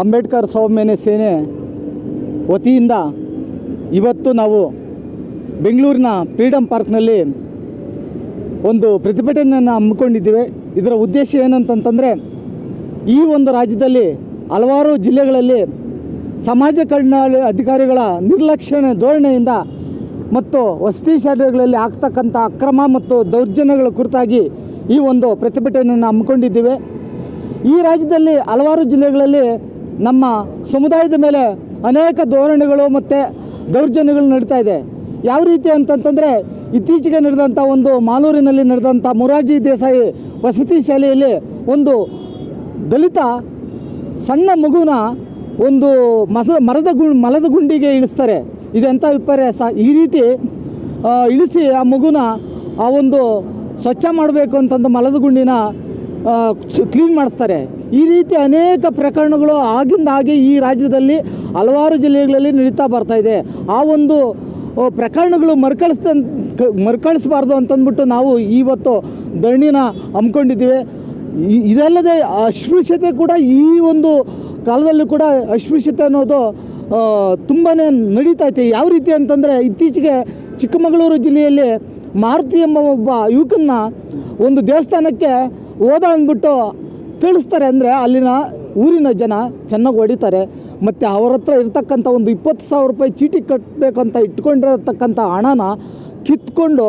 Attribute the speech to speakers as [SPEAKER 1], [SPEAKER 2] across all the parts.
[SPEAKER 1] ಅಂಬೇಡ್ಕರ್ ಸೌಮ್ಯನ ಸೇನೆ ವತಿಯಿಂದ ಇವತ್ತು ನಾವು ಬೆಂಗಳೂರಿನ ಫ್ರೀಡಮ್ ಪಾರ್ಕ್ನಲ್ಲಿ ಒಂದು ಪ್ರತಿಭಟನೆಯನ್ನು ಹಮ್ಮಿಕೊಂಡಿದ್ದೇವೆ. ಇದರ ಉದ್ದೇಶ ಏನಂತಂತಂದರೆ ಈ ಒಂದು ರಾಜ್ಯದಲ್ಲಿ ಹಲವಾರು ಜಿಲ್ಲೆಗಳಲ್ಲಿ ಸಮಾಜ ಕಲ್ಯಾಣ ಅಧಿಕಾರಿಗಳ ನಿರ್ಲಕ್ಷ್ಯ ಧೋರಣೆಯಿಂದ ಮತ್ತು ವಸತಿ ಶಾಲೆಗಳಲ್ಲಿ ಆಗ್ತಕ್ಕಂಥ ಅಕ್ರಮ ಮತ್ತು ದೌರ್ಜನ್ಯಗಳ ಕುರಿತಾಗಿ ಈ ಒಂದು ಪ್ರತಿಭಟನೆಯನ್ನು ಹಮ್ಮಿಕೊಂಡಿದ್ದೇವೆ. ಈ ರಾಜ್ಯದಲ್ಲಿ ಹಲವಾರು ಜಿಲ್ಲೆಗಳಲ್ಲಿ ನಮ್ಮ ಸಮುದಾಯದ ಮೇಲೆ ಅನೇಕ ಧೋರಣೆಗಳು ಮತ್ತು ದೌರ್ಜನ್ಯಗಳು ನಡೀತಾ ಇದೆ. ಯಾವ ರೀತಿ ಅಂತಂತಂದರೆ ಇತ್ತೀಚೆಗೆ ನಡೆದಂಥ ಒಂದು ಮಾಲೂರಿನಲ್ಲಿ ನಡೆದಂಥ ಮೊರಾರ್ಜಿ ದೇಸಾಯಿ ವಸತಿ ಶಾಲೆಯಲ್ಲಿ ಒಂದು ದಲಿತ ಸಣ್ಣ ಮಗುನ ಒಂದು ಮಸ, ಮರದ ಗು, ಮಲದ ಗುಂಡಿಗೆ ಇಳಿಸ್ತಾರೆ. ಇದೆಂಥ ವಿಪರ್ಯಾಸ ಈ ರೀತಿ ಇಳಿಸಿ ಆ ಮಗುನ ಆ ಒಂದು ಸ್ವಚ್ಛ ಮಾಡಬೇಕು ಅಂತಂದು ಮಲದ ಗುಂಡಿನ ಕ್ಲೀನ್ ಮಾಡಿಸ್ತಾರೆ. ಈ ರೀತಿ ಅನೇಕ ಪ್ರಕರಣಗಳು ಆಗಿಂದ ಹಾಗೆ ಈ ರಾಜ್ಯದಲ್ಲಿ ಹಲವಾರು ಜಿಲ್ಲೆಗಳಲ್ಲಿ ನಡೀತಾ ಬರ್ತಾ ಇದೆ. ಆ ಒಂದು ಪ್ರಕರಣಗಳು ಮರುಕಳಿಸ್ತ, ಮರುಕಳಿಸಬಾರ್ದು ಅಂತಂದ್ಬಿಟ್ಟು ನಾವು ಇವತ್ತು ಧರಣಿನ ಹಮ್ಮಿಕೊಂಡಿದ್ದೀವಿ. ಇದಲ್ಲದೆ ಅಸ್ಪೃಶ್ಯತೆ ಕೂಡ ಈ ಒಂದು ಕಾಲದಲ್ಲೂ ಕೂಡ ಅಸ್ಪೃಶ್ಯತೆ ಅನ್ನೋದು ತುಂಬಾ ನಡೀತಾ ಐತೆ ಯಾವ ರೀತಿ ಅಂತಂದರೆ ಇತ್ತೀಚೆಗೆ ಚಿಕ್ಕಮಗಳೂರು ಜಿಲ್ಲೆಯಲ್ಲಿ ಮಾರುತಿ ಎಂಬ ಒಬ್ಬ ಯುವಕನ್ನ ಒಂದು ದೇವಸ್ಥಾನಕ್ಕೆ ಹೋದ ಅಂದ್ಬಿಟ್ಟು ತಿಳಿಸ್ತಾರೆ ಅಂದರೆ ಅಲ್ಲಿನ ಊರಿನ ಜನ ಚೆನ್ನಾಗಿ ಹೊಡಿತಾರೆ. ಮತ್ತು ಅವ್ರ ಹತ್ರ ಇರ್ತಕ್ಕಂಥ ಒಂದು ಇಪ್ಪತ್ತು ಸಾವಿರ ರೂಪಾಯಿ ಚೀಟಿ ಕಟ್ಟಬೇಕಂತ ಇಟ್ಕೊಂಡಿರತಕ್ಕಂಥ ಹಣನ ಕಿತ್ಕೊಂಡು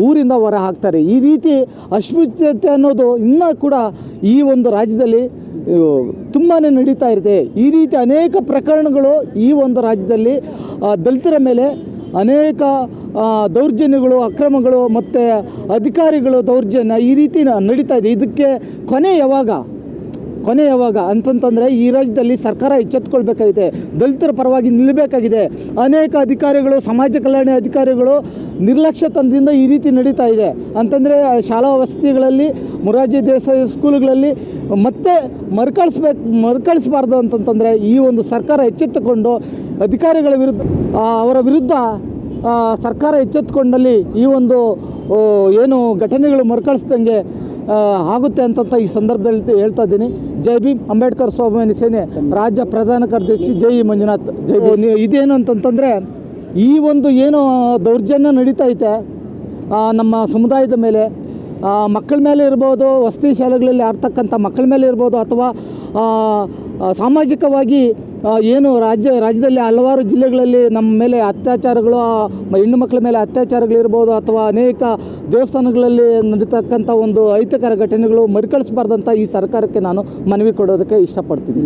[SPEAKER 1] ಊರಿಂದ ಹೊರ ಹಾಕ್ತಾರೆ. ಈ ರೀತಿ ಅಸ್ಪೃಶ್ಯತೆ ಅನ್ನೋದು ಇನ್ನೂ ಕೂಡ ಈ ಒಂದು ರಾಜ್ಯದಲ್ಲಿ ತುಂಬಾ ನಡೀತಾ ಇದೆ ಈ ರೀತಿ ಅನೇಕ ಪ್ರಕರಣಗಳು ಈ ಒಂದು ರಾಜ್ಯದಲ್ಲಿ ದಲಿತರ ಮೇಲೆ ಅನೇಕ ದೌರ್ಜನ್ಯಗಳು, ಅಕ್ರಮಗಳು ಮತ್ತು ಅಧಿಕಾರಿಗಳು ದೌರ್ಜನ್ಯ ಈ ರೀತಿ ನಡೀತಾ ಇದೆ. ಇದಕ್ಕೆ ಕೊನೆ ಯಾವಾಗ? ಕೊನೆ ಯಾವಾಗ? ಅಂತಂತಂದರೆ ಈ ರಾಜ್ಯದಲ್ಲಿ ಸರ್ಕಾರ ಎಚ್ಚೆತ್ಕೊಳ್ಬೇಕಾಗಿದೆ. ದಲಿತರ ಪರವಾಗಿ ನಿಲ್ಲಬೇಕಾಗಿದೆ ಅನೇಕ ಅಧಿಕಾರಿಗಳು, ಸಮಾಜ ಕಲ್ಯಾಣ ಅಧಿಕಾರಿಗಳು ನಿರ್ಲಕ್ಷ್ಯ ತಂದಿಂದ ಈ ರೀತಿ ನಡೀತಾ ಇದೆ. ಅಂತಂದರೆ ಶಾಲಾ ವಸತಿಗಳಲ್ಲಿ, ಮೊರಾರ್ಜಿ ದೇಸಾಯಿ ಸ್ಕೂಲ್ಗಳಲ್ಲಿ ಮತ್ತೆ ಮರುಕಳಿಸ್ಬೇಕು, ಮರುಕಳಿಸಬಾರ್ದು ಅಂತಂತಂದರೆ ಈ ಒಂದು ಸರ್ಕಾರ ಎಚ್ಚೆತ್ತುಕೊಂಡು ಅಧಿಕಾರಿಗಳ ವಿರುದ್ಧ ಅವರ ವಿರುದ್ಧ ಸರ್ಕಾರ ಎಚ್ಚೆತ್ತುಕೊಂಡಲ್ಲಿ ಈ ಒಂದು ಏನು ಘಟನೆಗಳು ಮರುಕಳಿಸ್ದಂಗೆ ಆಗುತ್ತೆ ಅಂತ ಈ ಸಂದರ್ಭದಲ್ಲಿ ಹೇಳ್ತಾ ಇದ್ದೀನಿ. ಜೈ ಭೀಮ್ ಅಂಬೇಡ್ಕರ್ ಸ್ವಾಭಿಮಾನಿ ಸೇನೆ ರಾಜ್ಯ ಪ್ರಧಾನ ಕಾರ್ಯದರ್ಶಿ ಜೈ ಮಂಜುನಾಥ್. ಜೈ ಭೀಮ್. ಇದೇನು ಅಂತಂತಂದರೆ ಈ ಒಂದು ಏನು ದೌರ್ಜನ್ಯ ನಡೀತಾ ಐತೆ ನಮ್ಮ ಸಮುದಾಯದ ಮೇಲೆ ಮಕ್ಕಳ ಮೇಲೆ ಇರ್ಬೋದು ವಸತಿ ಶಾಲೆಗಳಲ್ಲಿ ಆಡ್ತಕ್ಕಂಥ ಮಕ್ಕಳ ಮೇಲೆ ಇರ್ಬೋದು ಅಥವಾ ಸಾಮಾಜಿಕವಾಗಿ ಏನು ರಾಜ್ಯ, ರಾಜ್ಯದಲ್ಲಿ ಹಲವಾರು ಜಿಲ್ಲೆಗಳಲ್ಲಿ ನಮ್ಮ ಮೇಲೆ ಅತ್ಯಾಚಾರಗಳು ಹೆಣ್ಣು ಮಕ್ಕಳ ಮೇಲೆ ಅತ್ಯಾಚಾರಗಳಿರ್ಬೋದು ಅಥವಾ ಅನೇಕ ದೇವಸ್ಥಾನಗಳಲ್ಲಿ ನಡೀತಕ್ಕಂಥ ಒಂದು ಅಹಿತಕರ ಘಟನೆಗಳು ಮರುಕಳಿಸಬಾರ್ದಂತ ಈ ಸರ್ಕಾರಕ್ಕೆ ನಾನು ಮನವಿ ಕೊಡೋದಕ್ಕೆ ಇಷ್ಟಪಡ್ತೀನಿ